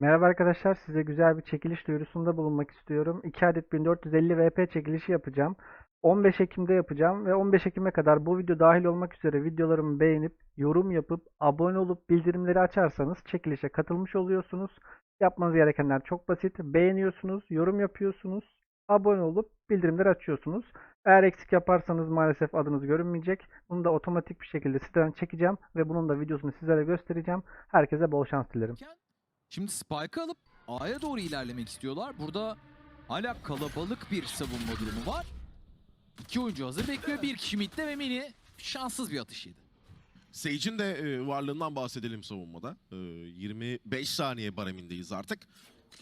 Merhaba arkadaşlar, size güzel bir çekiliş duyurusunda bulunmak istiyorum. 2 adet 1450 VP çekilişi yapacağım. 15 Ekim'de yapacağım ve 15 Ekim'e kadar bu video dahil olmak üzere videolarımı beğenip, yorum yapıp, abone olup bildirimleri açarsanız çekilişe katılmış oluyorsunuz. Yapmanız gerekenler çok basit. Beğeniyorsunuz, yorum yapıyorsunuz, abone olup bildirimleri açıyorsunuz. Eğer eksik yaparsanız maalesef adınız görünmeyecek. Bunu da otomatik bir şekilde siteden çekeceğim ve bunun da videosunu sizlere göstereceğim. Herkese bol şans dilerim. Şimdi Spike'ı alıp A'ya doğru ilerlemek istiyorlar. Burada hala kalabalık bir savunma durumu var. İki oyuncu hazır bekliyor. Bir kişi midde ve Mini şanssız bir atış yedi. Sage'in de e, varlığından bahsedelim savunmada. E, 25 saniye baremindeyiz artık.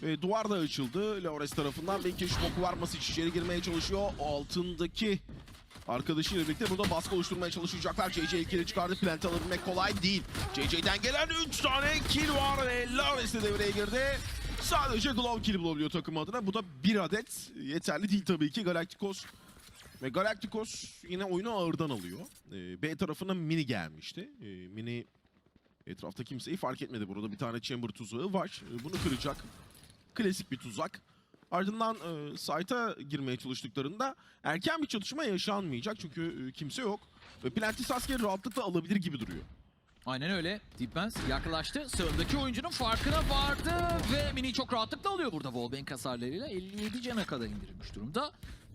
E, duvar da açıldı. Laures tarafından belki şok varması için içeri girmeye çalışıyor. Altındaki arkadaşıyla birlikte burada baskı oluşturmaya çalışacaklar. JJ ikili çıkardı. Plant alabilmek kolay değil. JJ'den gelen 3 tane kill var ve Laures de devreye girdi. Sadece Glove kill bulabiliyor takım adına. Bu da bir adet yeterli değil tabii ki. Galacticos ve Galacticos yine oyunu ağırdan alıyor. Ee, B tarafına Mini gelmişti. Ee, Mini etrafta kimseyi fark etmedi. Burada bir tane chamber tuzağı var. Ee, bunu kıracak. Klasik bir tuzak. Ardından e, site'a girmeye çalıştıklarında erken bir çatışma yaşanmayacak. Çünkü e, kimse yok. Ve Planty Sasuke rahatlıkla alabilir gibi duruyor. Aynen öyle. Deepmans yaklaştı. Sağındaki oyuncunun farkına vardı ve Mini çok rahatlıkla alıyor burada wallbang hasarlarıyla. 57 cana kadar indirilmiş durumda.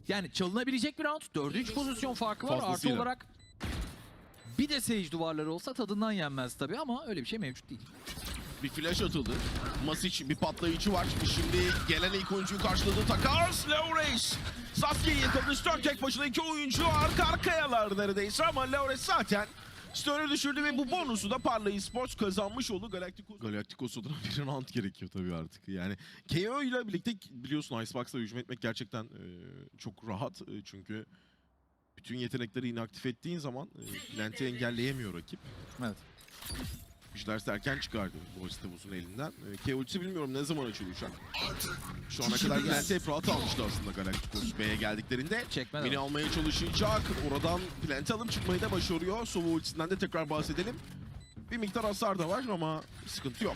Yani çalınabilecek bir round. Dördüncü pozisyon farkı var. Artı olarak bir de Sage duvarları olsa tadından yenmez tabii ama öyle bir şey mevcut değil. Bir flash atıldı. Masic bir patlayıcı var. Şimdi gelen ilk oyuncuyu karşıladı. Takas, Slow Race. Sasuke'yi yakaladı. Stern tek başına iki oyuncu arka arkayalar neredeyse ama Laures zaten Stern'ü düşürdü ve bu bonusu da Parlay Sports kazanmış oldu. Galacticos, Galacticos adına bir round gerekiyor tabii artık. Yani KO ile birlikte biliyorsun Icebox'la hücum etmek gerçekten e, çok rahat. E, çünkü bütün yetenekleri inaktif ettiğin zaman e, Plant'i engelleyemiyor rakip. Evet. Bijlers erken çıkardı Boris Tavus'un elinden. Ee, K ultisi bilmiyorum ne zaman açılacak. Şu ana kadar Plant'i hep rahat almıştı aslında Galacticos B'ye geldiklerinde. Çekme Mini almaya çalışacak. Oradan Plant'i alıp çıkmayı da başarıyor. Sova ultisinden de tekrar bahsedelim. Bir miktar hasar da var ama sıkıntı yok.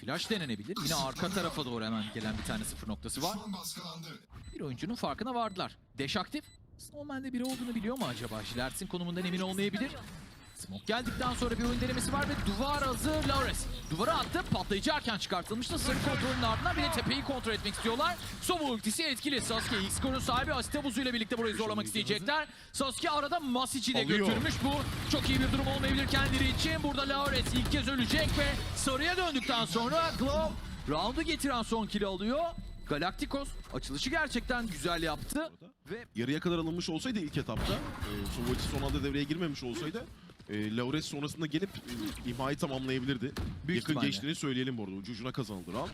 Flash denenebilir. Yine arka tarafa doğru hemen gelen bir tane sıfır noktası var. Bir oyuncunun farkına vardılar. Dash aktif. Snowman'de biri olduğunu biliyor mu acaba? Jilert'in konumundan emin olmayabilir. Smoke geldikten sonra bir oyun denemesi var ve duvar hazır Laures. Duvara attı. Patlayıcı erken çıkartılmıştı. Sırf kontrolünün ardından bir de tepeyi kontrol etmek istiyorlar. Sova ultisi etkili. Sasuke ilk skorun sahibi Asite buzuyla birlikte burayı zorlamak isteyecekler. Sasuke arada Masic'i de Alıyor. götürmüş. Bu çok iyi bir durum olmayabilir kendileri için. Burada Laures ilk kez ölecek ve sarıya döndükten sonra Glove roundu getiren son kill'i alıyor. Galacticos açılışı gerçekten güzel yaptı. Ve Yarıya kadar alınmış olsaydı ilk etapta, e, Sova ultisi son anda devreye girmemiş olsaydı e, Laures sonrasında gelip e, imhayı tamamlayabilirdi. Büyük Yakın ihtimalle. geçtiğini söyleyelim bu arada. Ucu ucuna kazanıldı round.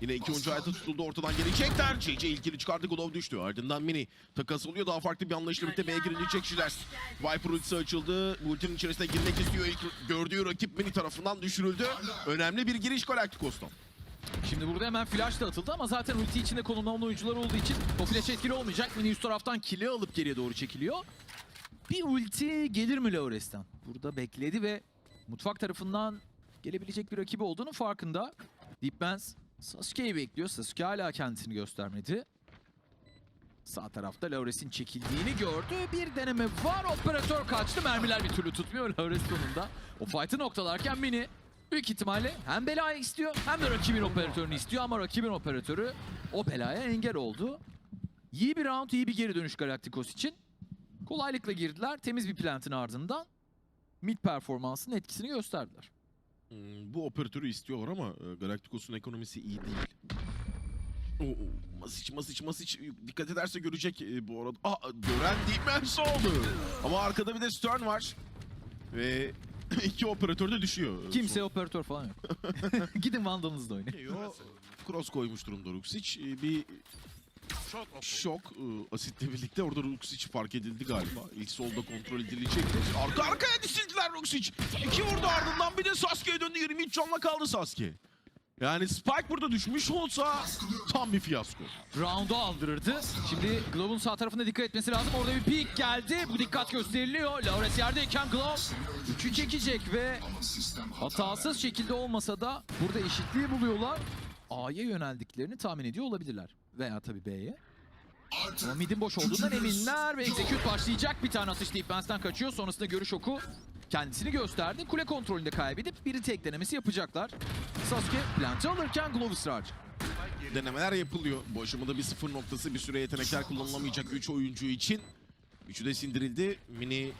Yine iki oyuncu hayata tutuldu. Ortadan gelecekler. JJ ilkini çıkardı. Glove düştü. Ardından Mini takas oluyor. Daha farklı bir anlayışla birlikte B'ye girilecek Şiler. Viper ultisi açıldı. Bu ultinin içerisine girmek istiyor. İlk gördüğü rakip Mini tarafından düşürüldü. Önemli bir giriş Galacticos'tan. Şimdi burada hemen flash da atıldı ama zaten ulti içinde konumlanan oyuncular olduğu için o flash etkili olmayacak. Mini üst taraftan kill'i alıp geriye doğru çekiliyor. Bir ulti gelir mi Laures'ten? Burada bekledi ve mutfak tarafından gelebilecek bir rakibi olduğunun farkında. Deepmans Sasuke'yi bekliyor. Sasuke hala kendisini göstermedi. Sağ tarafta Laures'in çekildiğini gördü. Bir deneme var. Operatör kaçtı. Mermiler bir türlü tutmuyor Laures sonunda. O fight'ı noktalarken Mini büyük ihtimalle hem belayı istiyor hem de rakibin operatörünü istiyor ama rakibin operatörü o belaya engel oldu. İyi bir round, iyi bir geri dönüş Galacticos için. Kolaylıkla girdiler. Temiz bir plantin ardından mid performansının etkisini gösterdiler. Hmm, bu operatörü istiyorlar ama e, Galacticos'un ekonomisi iyi değil. Oo, Masic, Masic, Masic dikkat ederse görecek e, bu arada. Aa, gören Deepmans oldu. Ama arkada bir de Stern var. Ve iki operatör de düşüyor. Kimse operatör falan yok. Gidin Vandal'ınızda oynayın. Yo, cross koymuş durumda Ruxic. Ee, Bir şok e, asitle birlikte orada Ruxic fark edildi galiba. İlk solda kontrol edilecekti. Arka arkaya dizildiler Ruxic. İki vurdu ardından bir de Sasuke'ye döndü. 23 canla kaldı Sasuke. Yani Spike burada düşmüş olsa tam bir fiyasko. Round'u aldırırdı. Şimdi Glove'un sağ tarafına dikkat etmesi lazım. Orada bir peek geldi. Bu dikkat gösteriliyor. Laures yerdeyken Glove 3'ü çekecek ve hatasız şekilde olmasa da burada eşitliği buluyorlar. A'ya yöneldiklerini tahmin ediyor olabilirler. Veya tabii B'ye. Ama midin boş olduğundan eminler ve execute başlayacak. Bir tane atış Mance'den kaçıyor. Sonrasında görüş oku kendisini gösterdi. Kule kontrolünde kaybedip biri tek denemesi yapacaklar. Sasuke plantı alırken Glove ısrarcı. Denemeler yapılıyor. Bu aşamada bir sıfır noktası bir süre yetenekler kullanılamayacak 3 oyuncu için. Üçü de sindirildi. Mini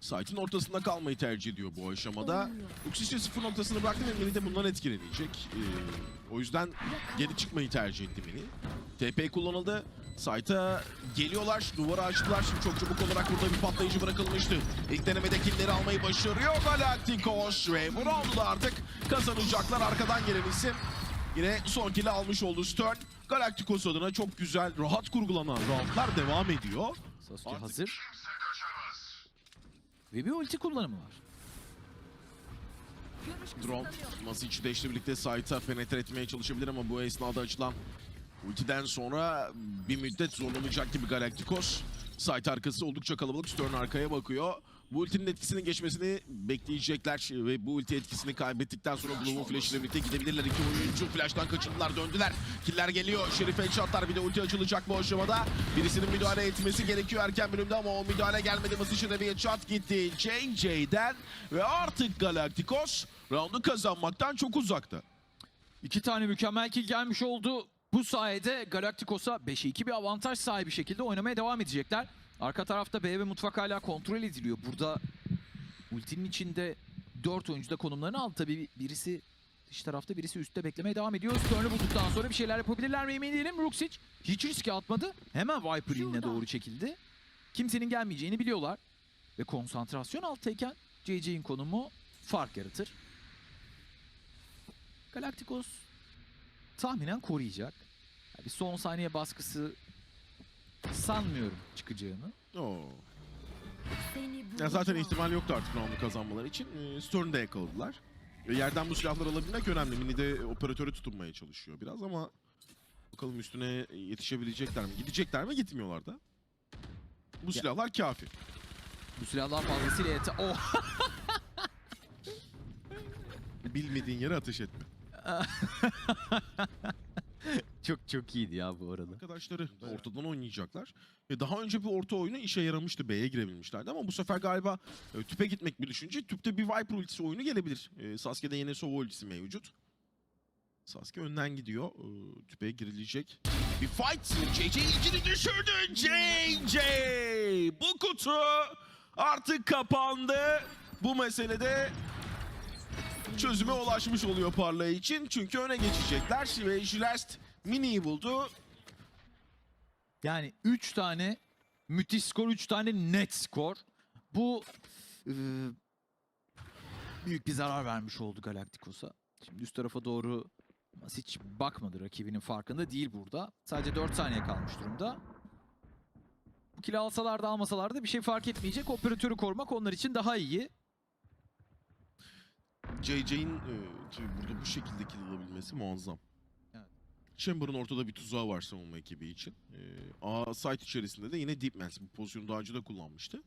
site'in ortasında kalmayı tercih ediyor bu aşamada. Uxis'e sıfır noktasını bıraktı ve Mini de bundan etkilenecek. Ee, o yüzden geri çıkmayı tercih etti Mini. TP kullanıldı. Site'a geliyorlar. Duvarı açtılar. Şimdi çok çabuk olarak burada bir patlayıcı bırakılmıştı. İlk denemede killleri almayı başarıyor Galacticos ve bu roundu da artık kazanacaklar. Arkadan gelen isim Yine son kill'i almış oldu Stern. Galacticos adına çok güzel, rahat kurgulanan roundlar devam ediyor. Sasuke hazır. Ve bir ulti kullanımı var. Drone Masic ile birlikte site'a penetre etmeye çalışabilir ama bu esnada açılan ultiden sonra bir müddet zorlanacak gibi Galacticos. Site arkası oldukça kalabalık. Stern arkaya bakıyor. Bu ultinin etkisinin geçmesini bekleyecekler ve bu ulti etkisini kaybettikten sonra Gloom'un flash ile birlikte gidebilirler. İki oyuncu flash'tan kaçındılar, döndüler. Killer geliyor. Şerif headshotlar bir de ulti açılacak bu aşamada. Birisinin müdahale etmesi gerekiyor erken bölümde ama o müdahale gelmedi. Masic'e bir headshot gitti JJ'den ve artık Galacticos roundu kazanmaktan çok uzakta. İki tane mükemmel kill gelmiş oldu. Bu sayede Galacticos'a 5'e 2 bir avantaj sahibi şekilde oynamaya devam edecekler. Arka tarafta B ve mutfak hala kontrol ediliyor. Burada ultinin içinde 4 oyuncu da konumlarını aldı. Tabii birisi dış tarafta birisi üstte beklemeye devam ediyor. Stern'ı bulduktan sonra bir şeyler yapabilirler mi emin değilim. Ruxic hiç riske atmadı. Hemen Viper inine doğru çekildi. Kimsenin gelmeyeceğini biliyorlar. Ve konsantrasyon alttayken JJ'in konumu fark yaratır. Galacticos tahminen koruyacak. Yani son saniye baskısı sanmıyorum çıkacağını. Oo. Ya zaten ihtimal yoktu artık roundu kazanmaları için. Ee, Stern'ı da yakaladılar. Ve yerden bu silahları alabilmek önemli. Mini de operatörü tutunmaya çalışıyor biraz ama bakalım üstüne yetişebilecekler mi? Gidecekler mi? Gitmiyorlar da. Bu silahlar kafi. Bu silahlar fazlasıyla yeter. Oh! Bilmediğin yere ateş etme. çok çok iyiydi ya bu arada. Arkadaşları ortadan oynayacaklar. Ve daha önce bir orta oyunu işe yaramıştı. B'ye girebilmişlerdi ama bu sefer galiba e, tüpe gitmek bir düşünce. Tüpte bir Viper ultisi oyunu gelebilir. E, Sasuke'de yine Sova ultisi mevcut. Sasuke önden gidiyor. E, tüpe girilecek. Bir fight. JJ ilgini düşürdü. JJ! Bu kutu artık kapandı. Bu meselede çözüme ulaşmış oluyor Parlay için. Çünkü öne geçecekler. Ve Jilast Mini'yi buldu. Yani 3 tane müthiş skor, 3 tane net skor. Bu e, büyük bir zarar vermiş oldu Galacticos'a. Şimdi üst tarafa doğru hiç bakmadı rakibinin farkında değil burada. Sadece 4 saniye kalmış durumda. Bu kili alsalar da almasalar da bir şey fark etmeyecek. Operatörü korumak onlar için daha iyi. JJ'in e, burada bu şekilde kill alabilmesi muazzam. Chamber'ın ortada bir tuzağı var savunma ekibi için. E, A site içerisinde de yine Deepmans bu pozisyonu daha önce de kullanmıştı.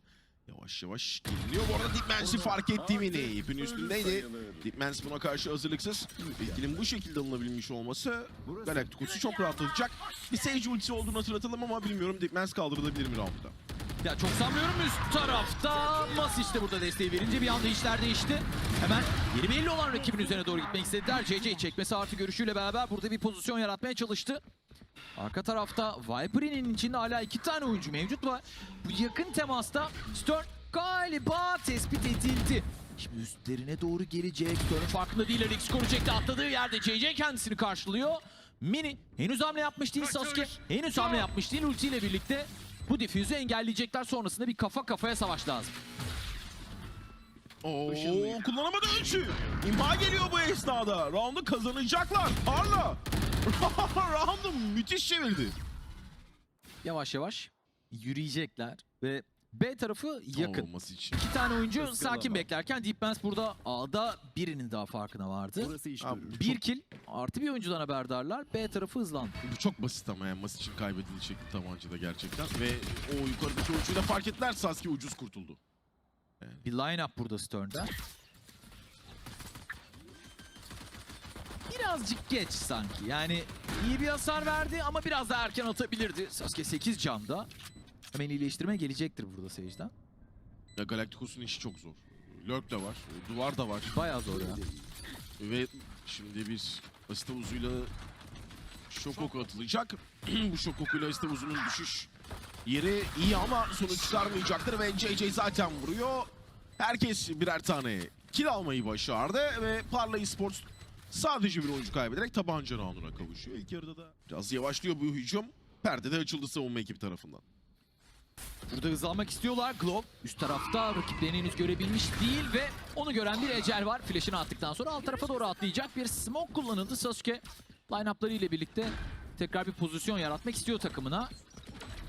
Yavaş yavaş geliniyor. Bu arada Deepmans'i fark etti Mini. İpin üstündeydi. Deepmans buna karşı hazırlıksız. İlkinin bu şekilde alınabilmiş olması Galacticos'u çok rahatlatacak. Bir Sage ultisi olduğunu hatırlatalım ama bilmiyorum Deepmans kaldırılabilir mi roundda? Ya çok sanmıyorum üst tarafta. Mas işte burada desteği verince bir anda işler değişti. Hemen yeri belli olan rakibin üzerine doğru gitmek istediler. CC çekmesi artı görüşüyle beraber burada bir pozisyon yaratmaya çalıştı. Arka tarafta Viper'inin içinde hala iki tane oyuncu mevcut var. Bu yakın temasta Stern galiba tespit edildi. Şimdi üstlerine doğru gelecek. Stern'ın farkında değil. X skoru çekti. Atladığı yerde CC kendisini karşılıyor. Mini henüz hamle yapmış değil Sasuke. Henüz hamle yapmış değil ultiyle birlikte. Bu difüzü engelleyecekler. Sonrasında bir kafa kafaya savaş lazım. Oo, kullanamadı üçü. İmha geliyor bu esnada. Round'u kazanacaklar. Parla. Round'u müthiş çevirdi. Yavaş yavaş yürüyecekler ve B tarafı yakın. Olması için. İki tane oyuncu Hızlı sakin beklerken Deep Mans burada A'da birinin daha farkına vardı. Burası iş Abi, görür. Bir kill artı bir oyuncudan haberdarlar. B tarafı hızlandı. Bu çok basit ama yani maç için kaybedilecek tabancada gerçekten. Ve o yukarıdaki oyuncuyu da fark ettiler. Sasuke ucuz kurtuldu. Bir line-up burada Stern'da. Birazcık geç sanki. Yani iyi bir hasar verdi ama biraz daha erken atabilirdi. Sasuke 8 canda. Hemen iyileştirme gelecektir burada Sage'den. Ya Galacticos'un işi çok zor. Lurk da var, duvar da var. Bayağı zor ya. Ve şimdi bir Asita uzuyla şok oku atılacak. Bu şok okuyla Asita uzunun düşüş yeri iyi ama sonuç çıkarmayacaktır ve JJ zaten vuruyor. Herkes birer tane kill almayı başardı ve Parla Esports sadece bir oyuncu kaybederek tabanca rounduna kavuşuyor. İlk yarıda da biraz yavaşlıyor bu hücum. Perde de açıldı savunma ekibi tarafından. Burada hızlanmak istiyorlar. Glove üst tarafta rakiplerini henüz görebilmiş değil ve onu gören bir Ecel var. Flash'ını attıktan sonra alt tarafa doğru atlayacak bir smoke kullanıldı. Sasuke line-up'ları ile birlikte tekrar bir pozisyon yaratmak istiyor takımına.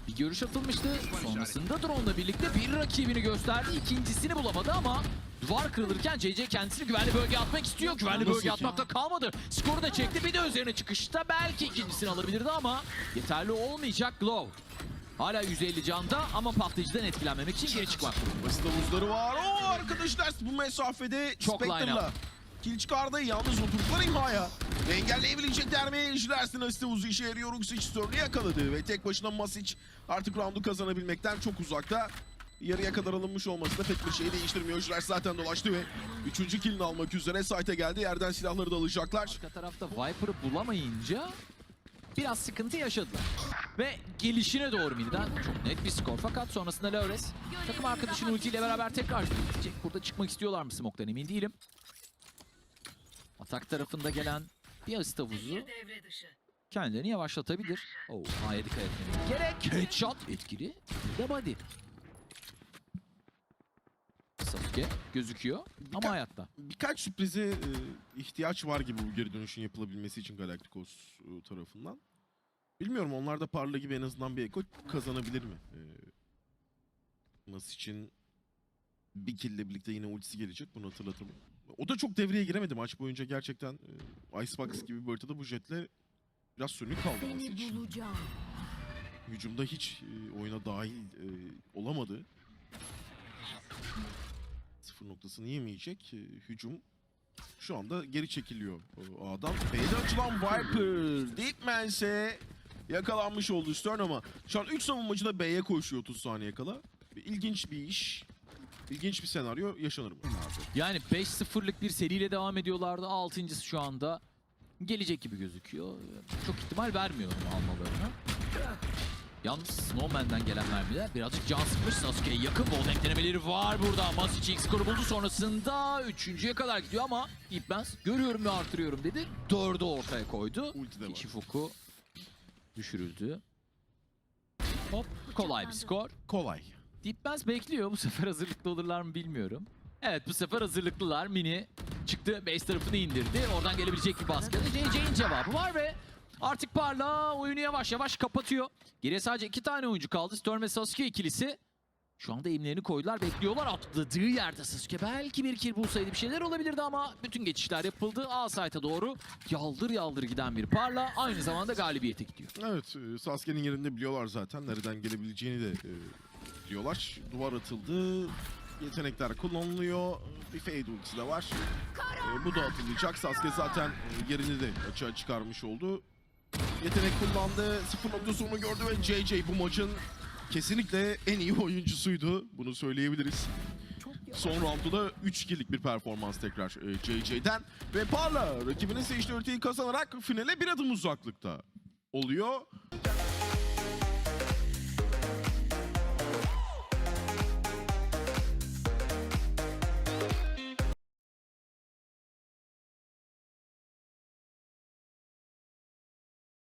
Bir görüş atılmıştı. Sonrasında drone'la birlikte bir rakibini gösterdi. İkincisini bulamadı ama duvar kırılırken CC kendisini güvenli bölgeye atmak istiyor. Güvenli bölgeye atmakta kalmadı. Skoru da çekti. Bir de üzerine çıkışta belki ikincisini alabilirdi ama yeterli olmayacak Glove. Hala 150 canda ama patlayıcıdan etkilenmemek için geri çıkmak. Basit havuzları var. Oo arkadaşlar bu mesafede Çok Spectre'la kill çıkardı. Yalnız oturdukları imhaya. Engelleyebilecekler mi? Jilersin asiste uzu işe yarıyor. Ruxic Stern'ı yakaladı ve tek başına Masic artık roundu kazanabilmekten çok uzakta. Yarıya kadar alınmış olması da pek bir şey değiştirmiyor. Jiler zaten dolaştı ve 3. killini almak üzere site'e geldi. Yerden silahları da alacaklar. Arka tarafta Viper'ı bulamayınca biraz sıkıntı yaşadılar. Ve gelişine doğru Mini'den çok net bir skor. Fakat sonrasında Laures takım arkadaşının ultiyle beraber tekrar gidecek. Burada çıkmak istiyorlar mı smoke'tan emin değilim. Atak tarafında gelen bir dışı. kendilerini yavaşlatabilir. Oo, A'ya dikkat etmeniz gerek. Headshot etkili. Bir de body. Sasuke gözüküyor ama Birka- hayatta. Birkaç sürprize e, ihtiyaç var gibi bu geri dönüşün yapılabilmesi için Galacticos e, tarafından. Bilmiyorum onlar da Parla gibi en azından bir eko kazanabilir mi? E, Mas için bir kille birlikte yine ultisi gelecek bunu hatırlatalım. O da çok devreye giremedi maç boyunca gerçekten e, Icebox gibi bir haritada bu jetle biraz sönük kaldı Mas Seni için. bulacağım. Hücumda hiç e, oyuna dahil e, olamadı. Sıfır noktasını yemeyecek. E, hücum şu anda geri çekiliyor o A'dan. B'de açılan Viper. Deepman'se yakalanmış oldu Stern ama şu an 3 savunmacı da B'ye koşuyor 30 saniye kala. İlginç bir iş. İlginç bir senaryo yaşanır mı? Yani 5-0'lık bir seriyle devam ediyorlardı. Altıncısı şu anda gelecek gibi gözüküyor. Çok ihtimal vermiyorum almalarına. Yalnız Snowman'den gelen mermiler birazcık can sıkmış. Sasuke'ye yakın wallbang denemeleri var burada. Masic ilk skoru buldu sonrasında üçüncüye kadar gidiyor ama Deepmans görüyorum ve artırıyorum dedi. Dördü ortaya koydu. Ishifuku düşürüldü. Hop kolay bir skor. Kolay. Deepmans bekliyor. Bu sefer hazırlıklı olurlar mı bilmiyorum. Evet bu sefer hazırlıklılar. Mini çıktı. Base tarafını indirdi. Oradan gelebilecek bir baskı. JJ'in cevabı var ve artık Parla oyunu yavaş yavaş kapatıyor. Geriye sadece iki tane oyuncu kaldı. Storm ve Sasuke ikilisi. Şu anda eğimlerini koydular. Bekliyorlar. Atladığı yerde Sasuke belki bir kill bulsaydı bir şeyler olabilirdi ama bütün geçişler yapıldı. A site'a doğru yaldır yaldır giden bir Parla aynı zamanda galibiyete gidiyor. Evet, e, Sasuke'nin yerinde biliyorlar zaten. Nereden gelebileceğini de e, biliyorlar. Duvar atıldı. Yetenekler kullanılıyor. Bir fade ultisi de var. E, bu da atılacak. Sasuke zaten e, yerini de açığa çıkarmış oldu. Yetenek kullandı. Sıfır nokta sonu gördü ve JJ bu maçın kesinlikle en iyi oyuncusuydu. Bunu söyleyebiliriz. Son roundda da 3 killik bir performans tekrar e, JJ'den. Ve Parla rakibinin seçtiği ultiyi kazanarak finale bir adım uzaklıkta oluyor.